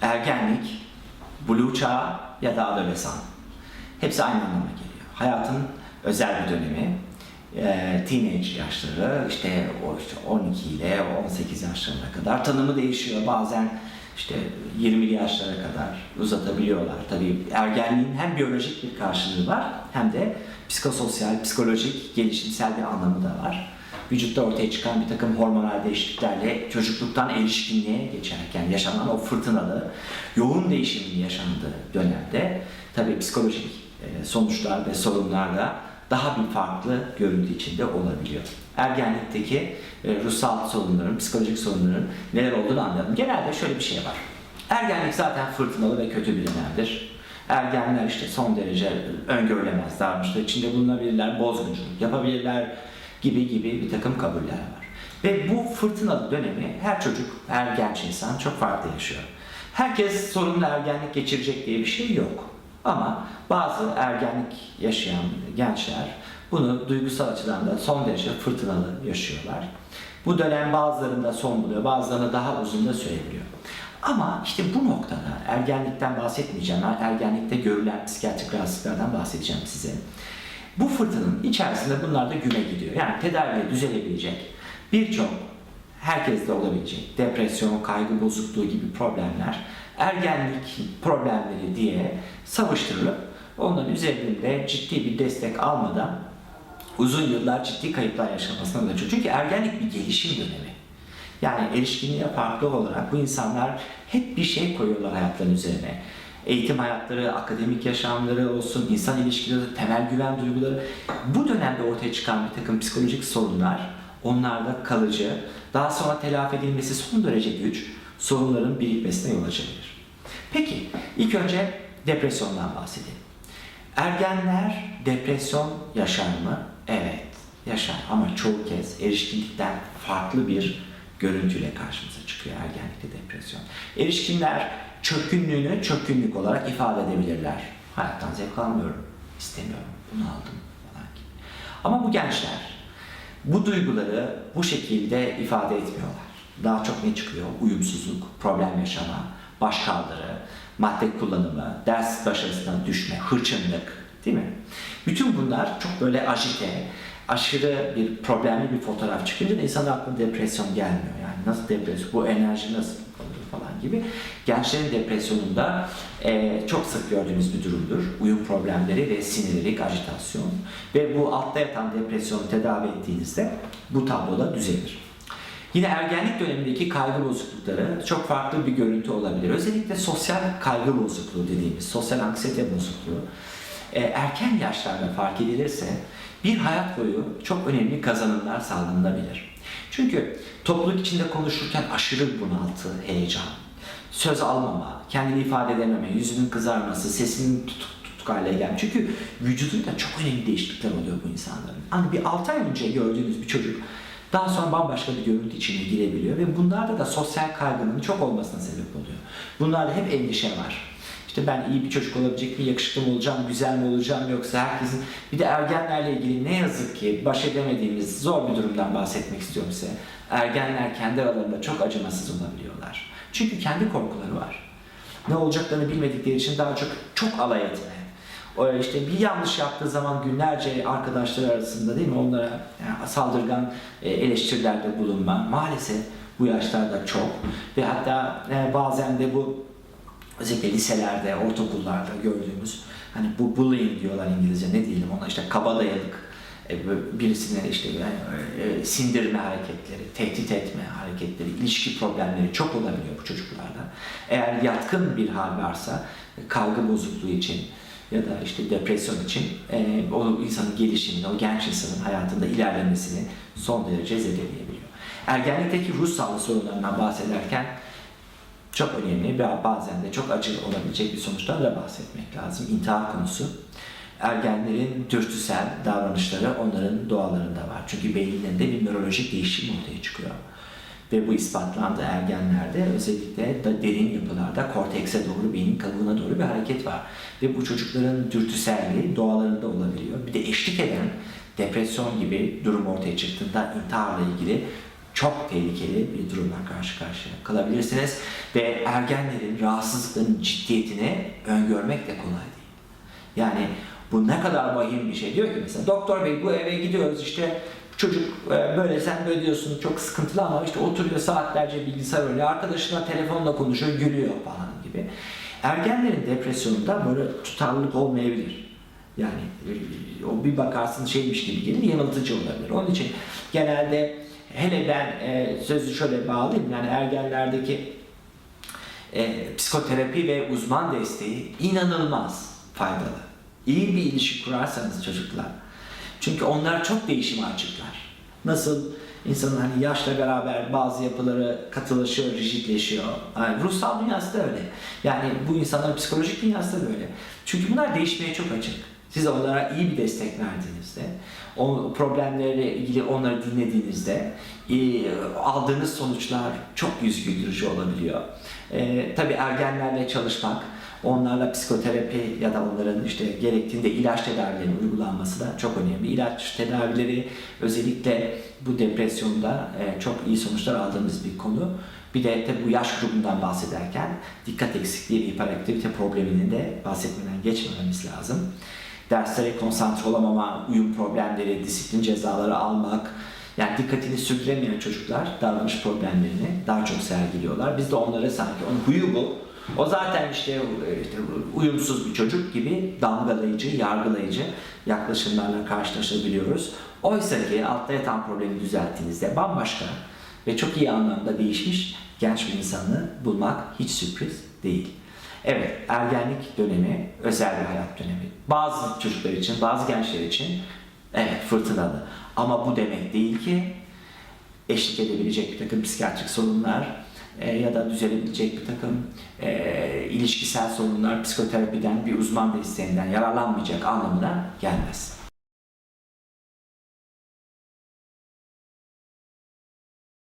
ergenlik, blue çağı ya da adolesan. Hepsi aynı anlama geliyor. Hayatın özel bir dönemi. E, teenage yaşları işte o işte 12 ile 18 yaşlarına kadar tanımı değişiyor. Bazen işte 20'li yaşlara kadar uzatabiliyorlar. Tabii ergenliğin hem biyolojik bir karşılığı var hem de psikososyal, psikolojik, gelişimsel bir anlamı da var. Vücutta ortaya çıkan bir takım hormonal değişikliklerle çocukluktan erişkinliğe geçerken yaşanan o fırtınalı, yoğun değişimin yaşandığı dönemde tabii psikolojik e, sonuçlar ve sorunlar da daha bir farklı görüntü içinde olabiliyor. Ergenlikteki e, ruhsal sorunların, psikolojik sorunların neler olduğunu anlayalım. Genelde şöyle bir şey var. Ergenlik zaten fırtınalı ve kötü bir dönemdir. Ergenler işte son derece öngörülemez davranışlar içinde bulunabilirler, bozgunculuk yapabilirler gibi gibi bir takım kabuller var. Ve bu fırtınalı dönemi her çocuk, her genç insan çok farklı yaşıyor. Herkes sorunlu ergenlik geçirecek diye bir şey yok. Ama bazı ergenlik yaşayan gençler bunu duygusal açıdan da son derece fırtınalı yaşıyorlar. Bu dönem bazılarında son buluyor, bazılarında daha uzun da sürebiliyor. Ama işte bu noktada ergenlikten bahsetmeyeceğim. Ergenlikte görülen psikiyatrik rahatsızlıklardan bahsedeceğim size. Bu fırtınanın içerisinde bunlar da güme gidiyor. Yani tedaviyle düzelebilecek birçok herkeste olabilecek depresyon, kaygı bozukluğu gibi problemler ergenlik problemleri diye savuşturulup onların üzerinde ciddi bir destek almadan uzun yıllar ciddi kayıplar yaşamasına neden açıyor. Çünkü ergenlik bir gelişim dönemi. Yani erişkinliğe farklı olarak bu insanlar hep bir şey koyuyorlar hayatlarının üzerine. Eğitim hayatları, akademik yaşamları olsun, insan ilişkileri, temel güven duyguları. Bu dönemde ortaya çıkan bir takım psikolojik sorunlar onlarda kalıcı, daha sonra telafi edilmesi son derece güç, sorunların birikmesine yol açabilir. Peki, ilk önce depresyondan bahsedelim. Ergenler depresyon yaşar mı? Evet, yaşar ama çoğu kez erişkinlikten farklı bir görüntüyle karşımıza çıkıyor ergenlikte depresyon. Erişkinler çökkünlüğünü çökkünlük olarak ifade edebilirler. Hayattan zevk almıyorum, istemiyorum, bunu aldım falan gibi. Ama bu gençler bu duyguları bu şekilde ifade etmiyorlar. Daha çok ne çıkıyor? Uyumsuzluk, problem yaşama, baş kaldırı, madde kullanımı, ders başarısından düşme, hırçınlık, değil mi? Bütün bunlar çok böyle ajite, aşırı bir problemli bir fotoğraf çıkınca da insanın aklına depresyon gelmiyor. Yani nasıl depresyon, bu enerji nasıl kalır falan gibi. Gençlerin depresyonunda e, çok sık gördüğümüz bir durumdur. Uyum problemleri ve sinirlilik, ajitasyon. Ve bu altta yatan depresyonu tedavi ettiğinizde bu tabloda düzelir. Yine ergenlik dönemindeki kaygı bozuklukları çok farklı bir görüntü olabilir. Özellikle sosyal kaygı bozukluğu dediğimiz, sosyal anksiyete bozukluğu e, erken yaşlarda fark edilirse bir hayat boyu çok önemli kazanımlar sağlanabilir. Çünkü topluluk içinde konuşurken aşırı bunaltı, heyecan, söz almama, kendini ifade edememe, yüzünün kızarması, sesinin tutuk tutuk hale gelme. Çünkü vücudunda çok önemli değişiklikler oluyor bu insanların. Hani bir 6 ay önce gördüğünüz bir çocuk daha sonra bambaşka bir görüntü içine girebiliyor ve bunlarda da sosyal kaygının çok olmasına sebep oluyor. Bunlarda hep endişe var. İşte ben iyi bir çocuk olabilecek mi, yakışıklı mı olacağım, güzel mi olacağım yoksa herkesin... Bir de ergenlerle ilgili ne yazık ki baş edemediğimiz zor bir durumdan bahsetmek istiyorum size. Ergenler kendi aralarında çok acımasız olabiliyorlar. Çünkü kendi korkuları var. Ne olacaklarını bilmedikleri için daha çok çok alay etme. O işte bir yanlış yaptığı zaman günlerce arkadaşlar arasında değil mi? Onlara yani saldırgan e, eleştirilerde bulunma. Maalesef bu yaşlarda çok. Ve hatta e, bazen de bu özellikle liselerde, ortaokullarda gördüğümüz hani bu bullying diyorlar İngilizce ne diyelim ona işte kabadayılık e, birisine işte yani, sindirme hareketleri, tehdit etme hareketleri, ilişki problemleri çok olabiliyor bu çocuklarda. Eğer yatkın bir hal varsa kaygı bozukluğu için ya da işte depresyon için e, o insanın gelişimini, o genç insanın hayatında ilerlemesini son derece zedeleyebiliyor. Ergenlikteki ruh sağlığı sorunlarından bahsederken çok önemli ve bazen de çok acı olabilecek bir sonuçtan da bahsetmek lazım. İntihar konusu. Ergenlerin dürtüsel davranışları onların doğalarında var. Çünkü beyinlerinde bir nörolojik değişim ortaya çıkıyor. Ve bu ispatlandı ergenlerde özellikle da derin yapılarda kortekse doğru, beynin kabuğuna doğru bir hareket var. Ve bu çocukların dürtüselliği doğalarında olabiliyor. Bir de eşlik eden depresyon gibi durum ortaya çıktığında intiharla ilgili çok tehlikeli bir durumla karşı karşıya kalabilirsiniz ve ergenlerin rahatsızlıkların ciddiyetini öngörmek de kolay değil. Yani bu ne kadar vahim bir şey diyor ki mesela doktor bey bu eve gidiyoruz işte çocuk e, böyle sen böyle diyorsun çok sıkıntılı ama işte oturuyor saatlerce bilgisayar oynuyor arkadaşına telefonla konuşuyor gülüyor falan gibi. Ergenlerin depresyonunda böyle tutarlılık olmayabilir. Yani e, o bir bakarsın şeymiş gibi gelir yanıltıcı olabilir. Onun için genelde hele ben e, sözü şöyle bağlayayım yani ergenlerdeki e, psikoterapi ve uzman desteği inanılmaz faydalı. İyi bir ilişki kurarsanız çocuklar. Çünkü onlar çok değişime açıklar. Nasıl insanın hani yaşla beraber bazı yapıları katılaşıyor, rigidleşiyor. Yani ruhsal dünyası da öyle. Yani bu insanların psikolojik dünyası da böyle. Çünkü bunlar değişmeye çok açık. Siz onlara iyi bir destek verdiğinizde, o problemlerle ilgili onları dinlediğinizde e, aldığınız sonuçlar çok yüz güldürücü olabiliyor. E, tabii ergenlerle çalışmak, onlarla psikoterapi ya da onların işte gerektiğinde ilaç tedavilerinin uygulanması da çok önemli. İlaç tedavileri özellikle bu depresyonda e, çok iyi sonuçlar aldığımız bir konu. Bir de tabii bu yaş grubundan bahsederken dikkat eksikliği ve hiperaktivite probleminin de bahsetmeden geçmememiz lazım. Derslere konsantre olamama, uyum problemleri, disiplin cezaları almak, yani dikkatini sürdüremeyen çocuklar davranış problemlerini daha çok sergiliyorlar. Biz de onlara sanki onun huyu bu. O zaten işte, işte uyumsuz bir çocuk gibi damgalayıcı, yargılayıcı yaklaşımlarla karşılaşabiliyoruz. Oysa ki altta yatan problemi düzelttiğinizde bambaşka ve çok iyi anlamda değişmiş genç bir insanı bulmak hiç sürpriz değil. Evet, ergenlik dönemi özel bir hayat dönemi. Bazı çocuklar için, bazı gençler için evet fırtınalı. Ama bu demek değil ki eşlik edebilecek bir takım psikiyatrik sorunlar e, ya da düzelebilecek bir takım e, ilişkisel sorunlar psikoterapiden bir uzman desteğinden yararlanmayacak anlamına gelmez.